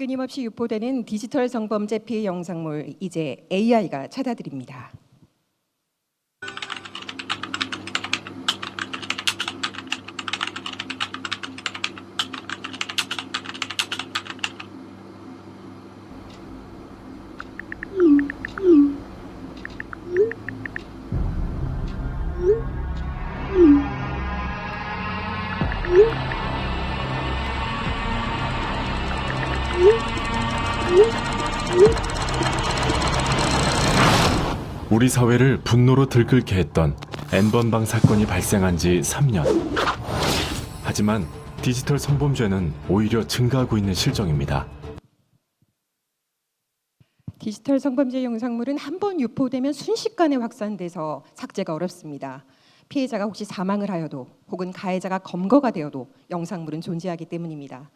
끊임없이 유포되는 디지털 성범죄 피해 영상물 이제 AI가 찾아드립니다. 우리 사회를 분노로 들끓게 했던 N번방 사건이 발생한 지 3년. 하지만 디지털 성범죄는 오히려 증가하고 있는 실정입니다. 디지털 성범죄 영상물은 한 번 유포되면 순식간에 확산돼서 삭제가 어렵습니다. 피해자가 혹시 사망을 하여도 혹은 가해자가 검거가 되어도 영상물은 존재하기 때문입니다.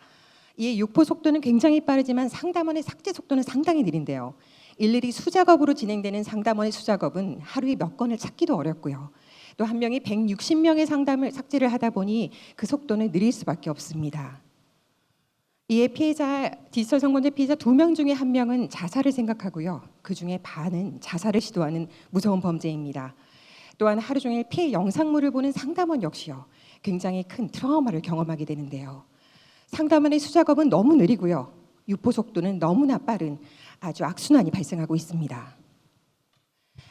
이에 유포 속도는 굉장히 빠르지만 상담원의 삭제 속도는 상당히 느린데요. 일일이 수작업으로 진행되는 상담원의 수작업은 하루에 몇 건을 찾기도 어렵고요. 또 한 명이 160명의 상담을 삭제를 하다 보니 그 속도는 느릴 수밖에 없습니다. 이에 피해자 디지털 성범죄 피해자 두 명 중에 한 명은 자살을 생각하고요. 그 중에 반은 자살을 시도하는 무서운 범죄입니다. 또한 하루 종일 피해 영상물을 보는 상담원 역시요. 굉장히 큰 트라우마를 경험하게 되는데요. 상담원의 수작업은 너무 느리고요. 유포 속도는 너무나 빠른 아주 악순환이 발생하고 있습니다.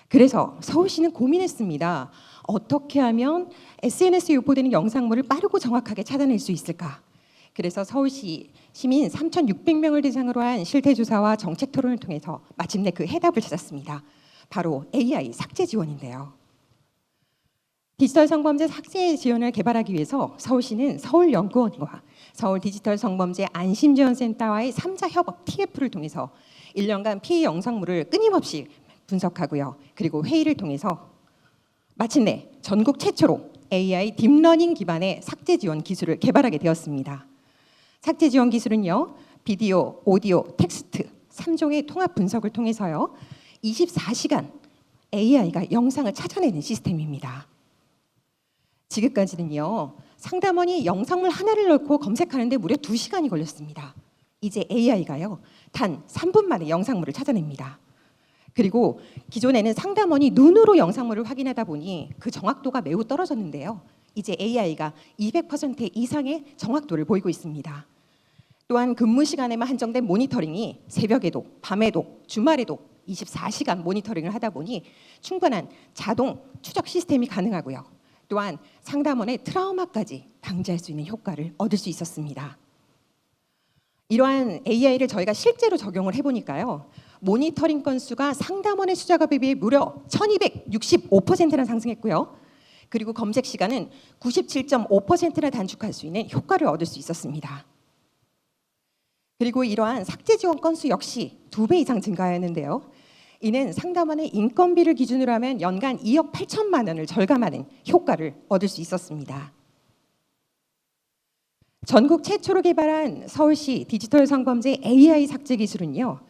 그래서 서울시는 고민했습니다. 어떻게 하면 SNS에 유포되는 영상물을 빠르고 정확하게 찾아낼 수 있을까? 그래서 서울시 시민 3,600명을 대상으로 한 실태 조사와 정책 토론을 통해서 마침내 그 해답을 찾았습니다. 바로 AI 삭제 지원인데요. 디지털 성범죄 삭제 지원을 개발하기 위해서 서울시는 서울연구원과 서울 디지털 성범죄 안심지원센터와의 3자 협업 TF를 통해서 1년간 피해 영상물을 끊임없이 분석하고요. 그리고 회의를 통해서 마침내 전국 최초로 AI 딥러닝 기반의 삭제 지원 기술을 개발하게 되었습니다. 삭제 지원 기술은요. 비디오, 오디오, 텍스트 3종의 통합 분석을 통해서요. 24시간 AI가 영상을 찾아내는 시스템입니다. 지금까지는요. 상담원이 영상물 하나를 넣고 검색하는데 무려 2시간이 걸렸습니다. 이제 AI가요. 단 3분 만에 영상물을 찾아냅니다. 그리고 기존에는 상담원이 눈으로 영상물을 확인하다 보니 그 정확도가 매우 떨어졌는데요. 이제 AI가 200% 이상의 정확도를 보이고 있습니다. 또한 근무 시간에만 한정된 모니터링이 새벽에도 밤에도 주말에도 24시간 모니터링을 하다 보니 충분한 자동 추적 시스템이 가능하고요. 또한 상담원의 트라우마까지 방지할 수 있는 효과를 얻을 수 있었습니다. 이러한 AI를 저희가 실제로 적용을 해보니까요. 모니터링 건수가 상담원의 수작업에 비해 무려 1265%나 상승했고요. 그리고 검색 시간은 97.5%나 단축할 수 있는 효과를 얻을 수 있었습니다. 그리고 이러한 삭제 지원 건수 역시 두 배 이상 증가하였는데요. 이는 상담원의 인건비를 기준으로 하면 연간 2억 8천만 원을 절감하는 효과를 얻을 수 있었습니다. 전국 최초로 개발한 서울시 디지털 성범죄 AI 삭제 기술은요.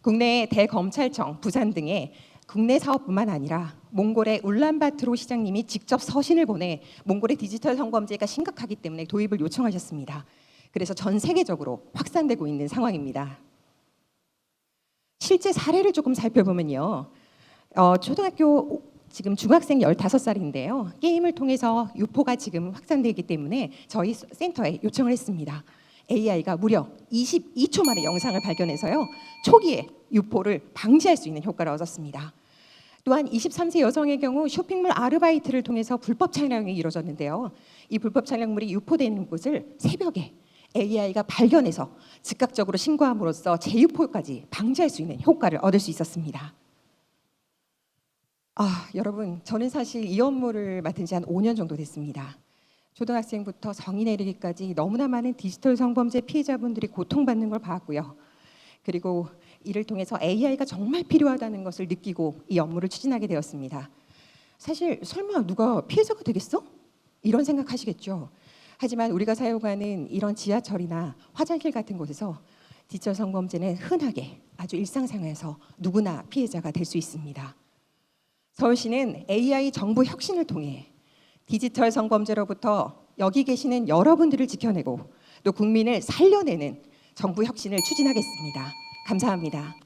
국내 대검찰청, 부산 등의 국내 사업뿐만 아니라 몽골의 울란바토르 시장님이 직접 서신을 보내 몽골의 디지털 성범죄가 심각하기 때문에 도입을 요청하셨습니다. 그래서 전 세계적으로 확산되고 있는 상황입니다. 실제 사례를 조금 살펴보면요. 어, 초등학교 지금 중학생 15살인데요. 게임을 통해서 유포가 지금 확산되기 때문에 저희 센터에 요청을 했습니다. AI가 무려 22초 만에 영상을 발견해서요. 초기에 유포를 방지할 수 있는 효과를 얻었습니다. 또한 23세 여성의 경우 쇼핑몰 아르바이트를 통해서 불법 촬영이 이루어졌는데요. 이 불법 촬영물이 유포되는 곳을 새벽에 AI가 발견해서 즉각적으로 신고함으로써 재유포까지 방지할 수 있는 효과를 얻을 수 있었습니다. 아, 여러분, 저는 사실 이 업무를 맡은 지 한 5년 정도 됐습니다. 초등학생부터 성인에 이르기까지 너무나 많은 디지털 성범죄 피해자분들이 고통받는 걸 봤고요. 그리고 이를 통해서 AI가 정말 필요하다는 것을 느끼고 이 업무를 추진하게 되었습니다. 사실 설마 누가 피해자가 되겠어? 이런 생각하시겠죠. 하지만 우리가 사용하는 이런 지하철이나 화장실 같은 곳에서 디지털 성범죄는 흔하게 아주 일상생활에서 누구나 피해자가 될 수 있습니다. 서울시는 AI 정부 혁신을 통해 디지털 성범죄로부터 여기 계시는 여러분들을 지켜내고 또 국민을 살려내는 정부 혁신을 추진하겠습니다. 감사합니다.